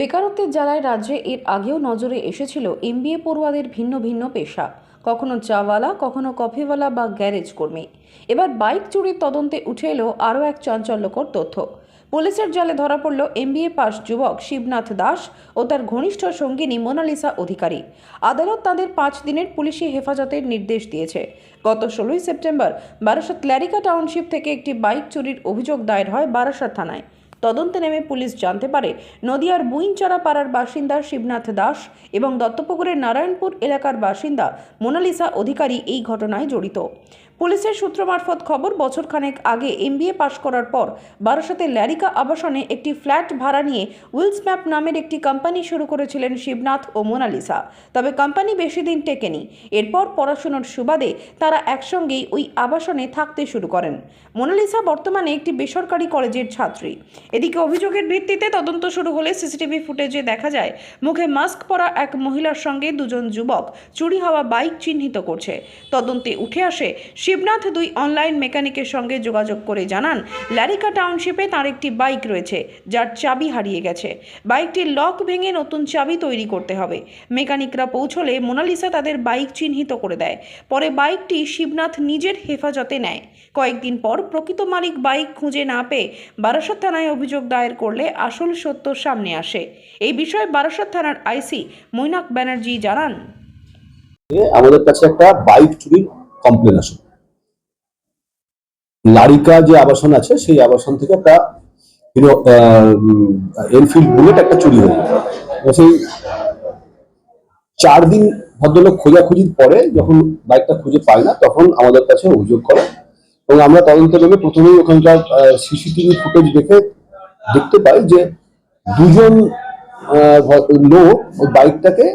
বেকারত্বের জ্বালায় রাজ্যে এর আগেও নজরে এসেছিল এমবিএ পড়ুয়াদের ভিন্ন ভিন্ন পেশা। কখনো চাওয়ালা, কখনো কফিওয়ালা বা গ্যারেজ কর্মী। এবার বাইক চুরির তদন্তে উঠে এলো আরও এক চাঞ্চল্যকর তথ্য। পুলিশের জালে ধরা পড়ল এমবিএ পাস যুবক শিবনাথ দাস ও তার ঘনিষ্ঠ সঙ্গিনী মোনালিসা অধিকারী। আদালত তাদের পাঁচ দিনের পুলিশি হেফাজতের নির্দেশ দিয়েছে। গত ষোলোই সেপ্টেম্বর বারাসাত ল্যারিকা টাউনশিপ থেকে একটি বাইক চুরির অভিযোগ দায়ের হয় বারাসাত থানায়। তদন্তে নেমে পুলিশ জানতে পারে, নদিয়ার বুইনচড়া পাড়ার বাসিন্দা শিবনাথ দাস এবং দত্তপুকুরের নারায়ণপুর এলাকার বাসিন্দা মোনালিসা অধিকারী এই ঘটনায় জড়িত। পুলিশের সূত্র মারফত খবর বছরখানেক আগে এমবিএ পাশ করার পর বারাসাতে ল্যারিকা আবাসনে একটি ফ্ল্যাট ভাড়া নিয়ে উইলস ম্যাপ নামের একটি কোম্পানি শুরু করেছিলেন শিবনাথ ও মোনালিসা। তবে কোম্পানি বেশি দিন টেকেনি। এরপর পড়াশুনোর সুবাদে তারা একসঙ্গেই ওই আবাসনে থাকতে শুরু করেন। মোনালিসা বর্তমানে একটি বেসরকারি কলেজের ছাত্রী। এদিকে অভিযোগের ভিত্তিতে তদন্ত শুরু হলে সিসিটিভি ফুটেজে দেখা যায়, মুখে মাস্ক পরা এক মহিলার সঙ্গে দুজন যুবক চুরি হওয়া বাইক চিহ্নিত করছে। তদন্তে উঠে আসে শিবনাথ দুই অনলাইন মেকানিকের সঙ্গে যোগাযোগ করে জানান ল্যারিকা টাউনশিপে তার একটি বাইক রয়েছে, যার চাবি হারিয়ে গেছে। বাইকটির লক ভেঙে নতুন চাবি তৈরি করতে হবে। মেকানিকরা পৌঁছলে মোনালিসা তাদের বাইক চিহ্নিত করে দেয়। পরে বাইকটি শিবনাথ নিজের হেফাজতে নেয়। কয়েকদিন পর প্রকৃত মালিক বাইক খুঁজে না পেয়ে বারাসাত থানায় অভিযোগ দায়ের করলে আসল সত্য সামনে আসে। এই বিষয়ে বারাসাত থানার আইসি মৈনাক ব্যানার্জি জানান। আমাদের কাছে একটা বাইক চুরির কমপ্লেন আসে। লারিকা যে আবাসন আছে, সেই আবাসন থেকে একটা এনফিল্ড বুলেট একটা চুরি হয়ে সেই চার দিন ভদ্রলোক খোঁজাখুঁজির পরে যখন বাইকটা খুঁজে পায় না, তখন আমাদের কাছে অভিযোগ করে। এবং আমরা তদন্ত নেমে প্রথমেই ওখানকার সিসিটিভি ফুটেজ দেখে দেখতে পাই যে দুজন লোক ওই বাইকটাকে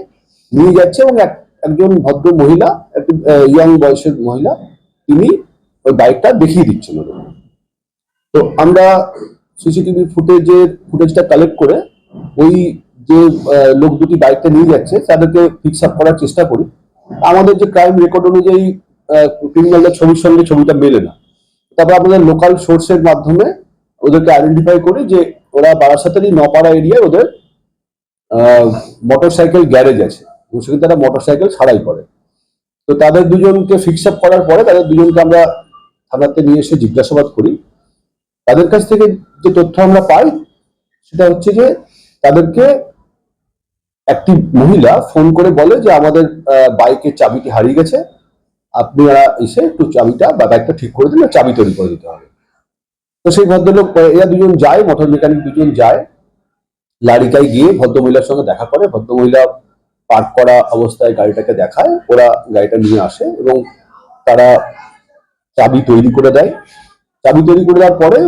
নিয়ে যাচ্ছে এবং এক- একজন ভদ্র মহিলা, একটু ইয়াং বয়সের মহিলা, তিনি ওই বাইকটা দেখিয়ে ওদের। তো আমরা সিসিটিভি ফুটেজের ফুটেজটা কালেক্ট করে ওই যে লোক দুটি বাইকটা নিয়ে যাচ্ছে, তাদেরকে ফিক্স আপ করার চেষ্টা করি। আমাদের যে ক্রাইম রেকর্ড অনুযায়ী ক্রিমিনালদের ছবির সঙ্গে ছবিটা মেলে না। তারপর আমাদের লোকাল সোর্সের মাধ্যমে ওদেরকে আইডেন্টিফাই করি যে, ওরা বারাসাতেরই নপাড়া এরিয়ায় ওদের মোটর সাইকেল গ্যারেজ আছে। সেখানে তারা মোটর সাইকেল ছাড়াই করে। তো তাদের দুজনকে ফিক্স আপ করার পরে তাদের দুজনকে আমরা থানাতে নিয়ে এসে জিজ্ঞাসাবাদ করি। তাদের কাছ থেকে যে তথ্য আমরা পাই, সেটা হচ্ছে যে তাদেরকে একটি মহিলা ফোন করে বলে যে আমাদের বাইকের চাবিটি হারিয়ে গেছে। আপনারা এসে একটু চাবিটা বা বাইকটা ঠিক করে দিলে চাবি তৈরি করে দিতে হবে। তো সেই ভদ্রলোক এরা দুজন যায়, মোটর মেকানিক দুজন যায়। লারিকায় গিয়ে ভদ্রমহিলার সঙ্গে দেখা করে। ভদ্রমহিলা পার্ক করা অবস্থায় গাড়িটাকে দেখায়। ওরা গাড়িটা নিয়ে আসে এবং তারা চাবি তৈরি করে দেয়। চাবি তৈরি করে দেওয়ার পরে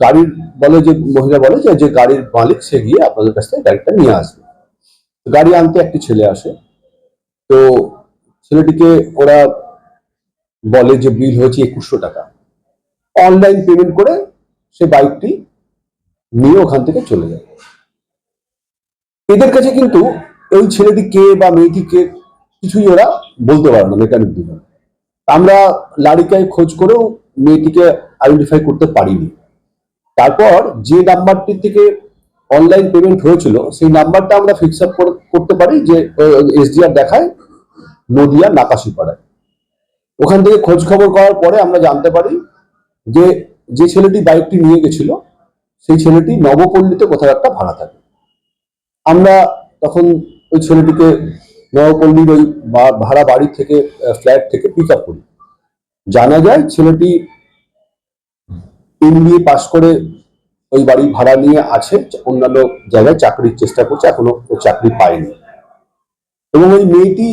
গাড়ির বলে যে মহিলা বলে যে যে গাড়ির মালিক, সে গিয়ে আপনাদের কাছ থেকে গাড়িটা নিয়ে আসবে। গাড়ি আনতে একটি ছেলে আসে। তো ছেলেটিকে ওরা বলে যে, বিল হয়েছে একুশশো টাকা। অনলাইন পেমেন্ট করে সে বাইকটি নিয়ে ওখান থেকে চলে যায়। এদের কাছে কিন্তু ওই ছেলেটি কে বা মেয়েটি কে কিছুই ওরা বলতে পারে না, মেকানিক দুজন। আমরা লারিকায় খোঁজ করেও মেয়েটিকে আইডেন্টিফাই করতে পারিনি। তারপর যে নাম্বারটি থেকে অনলাইন পেমেন্ট হয়েছিল, সেই নাম্বারটা আমরা ফিক্স আপ করতে পারি যে এসডিআর দেখায় নদিয়া নাকাশিপাড়ায়। ওখান থেকে খোঁজ খবর করার পরে আমরা জানতে পারি যে যে ছেলেটি বাইকটি নিয়ে গেছিল, সেই ছেলেটি নবপল্লীতে কোথাও একটা ভাড়া থাকে। আমরা তখন ওই ছেলেটিকে নবপল্লীর ওই ভাড়া বাড়ি থেকে ফ্ল্যাট থেকে পিক আপ করি। জানা যায় ছেলেটি এমবিএ পাশ করে ওই বাড়ি ভাড়া নিয়ে আছে, অন্যান্য জায়গায় চাকরির চেষ্টা করছে, এখনও ও চাকরি পায়নি। এবং ওই মেয়েটি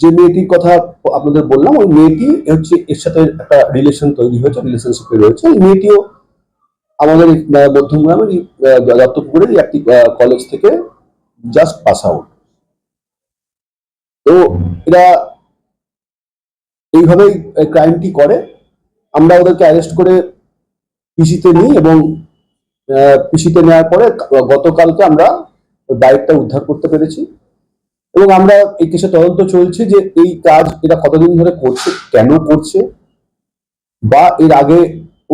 যে মেয়েটির কথা আপনাদের বললাম, ওই মেয়েটি হচ্ছে এর সাথে একটা রিলেশন তৈরি হয়েছে রিলেশনশিপে রয়েছে। এই মেয়েটিও আমাদের মধ্যমগ্রামের দত্তপুকুরের একটি কলেজ থেকে জাস্ট পাস আউট তো এরা এইভাবেই ক্রাইমটি করে। আমরা ওদেরকে অ্যারেস্ট করে পিসিতে নিই এবং পিসিতে নেওয়ার পরে গতকালকে আমরা বাইকটা উদ্ধার করতে পেরেছি। এবং আমরা এই কেসে তদন্ত চলছে যে এই কাজ এরা কতদিন ধরে করছে, কেন করছে, বা এর আগে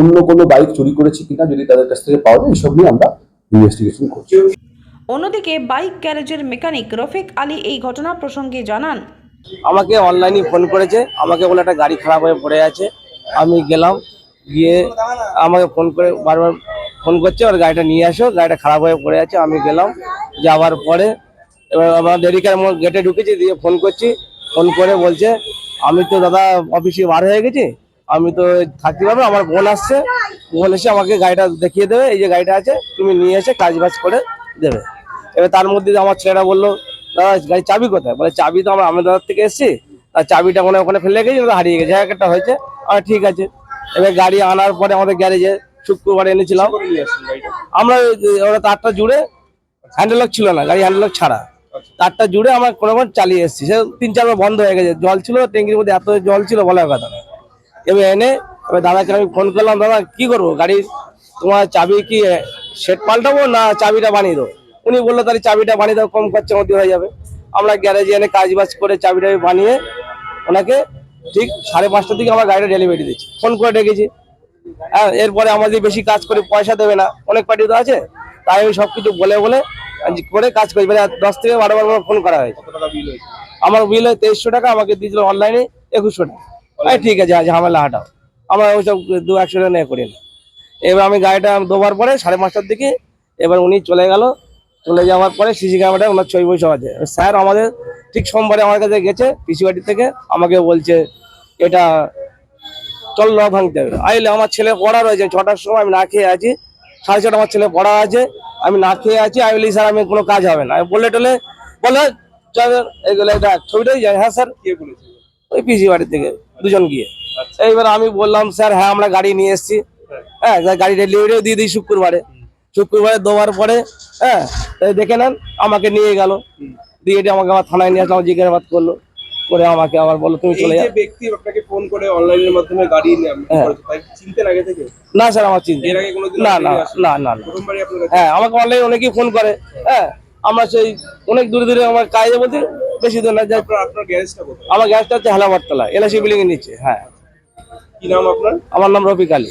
অন্য কোনো বাইক চুরি করেছে কিনা যদি তাদের কাছ থেকে পাওয়া যায় এইসব নিয়ে আমরা ইনভেস্টিগেশন করছি। অন্যদিকে বাইক গ্যারেজের মেকানিক রফিক আলী এই ঘটনা প্রসঙ্গে জানান। আমাকে অনলাইনে ফোন করেছে, আমাকে বলে একটা গাড়ি খারাপ হয়ে পড়ে আছে, আমি গেলাম, গিয়ে আমাকে ফোন করে বারবার ফোন করছে, ওর গাড়িটা নিয়ে আসো, গাড়িটা খারাপ হয়ে পড়ে আছে, আমি গেলাম, যাওয়ার পরে এবার আমার দেরিকার গেটে ঢুকেছি, দিয়ে ফোন করছি, ফোন করে বলছে, আমি তো দাদা অফিসে বার হয়ে গেছি, আমি তো থাকতে পারব আমার বোন আসছে, বোন এসে আমাকে গাড়িটা দেখিয়ে দেবে, এই যে গাড়িটা আছে, তুমি নিয়ে এসে কাজ বাজ করে দেবে। এবার তার মধ্যে আমার ছেলেরা বলল দাদা গাড়ির চাবি কোথায়? বলে চাবি তো আমরা আমেদাবাদ থেকে এসেছি আর চাবিটা মনে ওখানে ফেলে গেছি হারিয়ে গেছে হ্যাঁ একটা হয়েছে আর ঠিক আছে। এবার গাড়ি আনার পরে আমাদের গ্যারেজে শুক্রবার এনেছিলাম। আমরা ওরা তারটা জুড়ে হ্যান্ডেল লক ছিল না গাড়ি হ্যান্ডেল লক ছাড়া তারটা জুড়ে আমরা কোনো চালিয়ে এসেছি। সে তিন চারবার বন্ধ হয়ে গেছে জল ছিল ট্যাঙ্কির মধ্যে এত জল ছিল বলার কথা এবার এনে এবার দাদাকে আমি ফোন করলাম দাদা কি করব? গাড়ির তোমার চাবি কি সেট পাল্টাবো না চাবিটা বানিয়ে দেবো? উনি বলল তাহলে চাবিটা বানিয়ে দাও কম খরচার মধ্যে হয়ে যাবে। আমরা গ্যারেজে এনে কাজ বাজ করে চাবিটা বানিয়ে ওনাকে ঠিক সাড়ে পাঁচটার দিকে আমার গাড়িটা ডেলিভারি দিচ্ছি ফোন করে ডেকেছি। হ্যাঁ এরপরে আমাদের বেশি কাজ করে পয়সা দেবে না অনেক পার্টি তো আছে তাই আমি সব কিছু বলে বলে করে কাজ করি মানে দশ থেকে বারো বার ফোন করা হয়েছে। আমার বিল হয় তেইশশো টাকা আমাকে দিয়েছিল অনলাইনে একুশশো টাকা। ঠিক আছে আজ ঝামেলা হাঁটাও। আমরা ওইসব দু একশো টাকা নিয়ে করি না এবার আমি গাড়িটা দোবার পরে সাড়ে পাঁচটার দিকে এবার উনি চলে গেল চলে যাওয়ার পরে সিসি ক্যামেরা ওনার ছবি বৈশাখ আছে। স্যার আমাদের ঠিক সোমবারে আমার কাছে গেছে পিসি বাড়ি থেকে আমাকে বলছে এটা চল ল ভাঙতে হবে। আইলে আমার ছেলে পড়া রয়েছে ছটার সময় আমি না খেয়ে আছি সাড়ে ছটা আমার ছেলে পড়া আছে আমি না খেয়ে আছি আমি বলি স্যার আমি কোনো কাজ হবে না। আমি বলে টলে বলে চল এগুলো এটা ছবিটাই যায়। হ্যাঁ স্যার। কে বলেছে? ওই পিসি বাড়ি থেকে দুজন গিয়ে। এইবার আমি বললাম স্যার হ্যাঁ আমরা গাড়ি নিয়ে এসেছি। হ্যাঁ। স্যার গাড়ি ডেলিভারিও দিয়ে দিই শুক্রবারে। শুক্রবারে দেওয়ার পরে হ্যাঁ দেখে নেন আমাকে নিয়ে গেল। দিয়ে এটি আমাকে আমার থানায় নিয়ে আসলাম জিজ্ঞাসাবাদ করল। করে আমাকে আবার বলল তুমি চলে যাও ব্যক্তি আপনাকে ফোন করে অনলাইনের মাধ্যমে গাড়ি হ্যাঁ। চিনতেন আগে থেকে? না স্যার আমার চিন্তা এর আগে কোনোদিন না না না না প্রথমবারই আপনার কাছে? হ্যাঁ আমাকে অনলাইনে অনেকেই ফোন করে। হ্যাঁ আমরা সেই অনেক দূরে দূরে আমার কাজে বলতে বেশি দূর না যাই আপনার গ্যারেজটা কোথায়? আমার গ্যাসটা হচ্ছে হেলাবারতলা এলআইসি বিল্ডিং এর নিচে হ্যাঁ। কি নাম আপনার? আমার নাম রফিক আলী।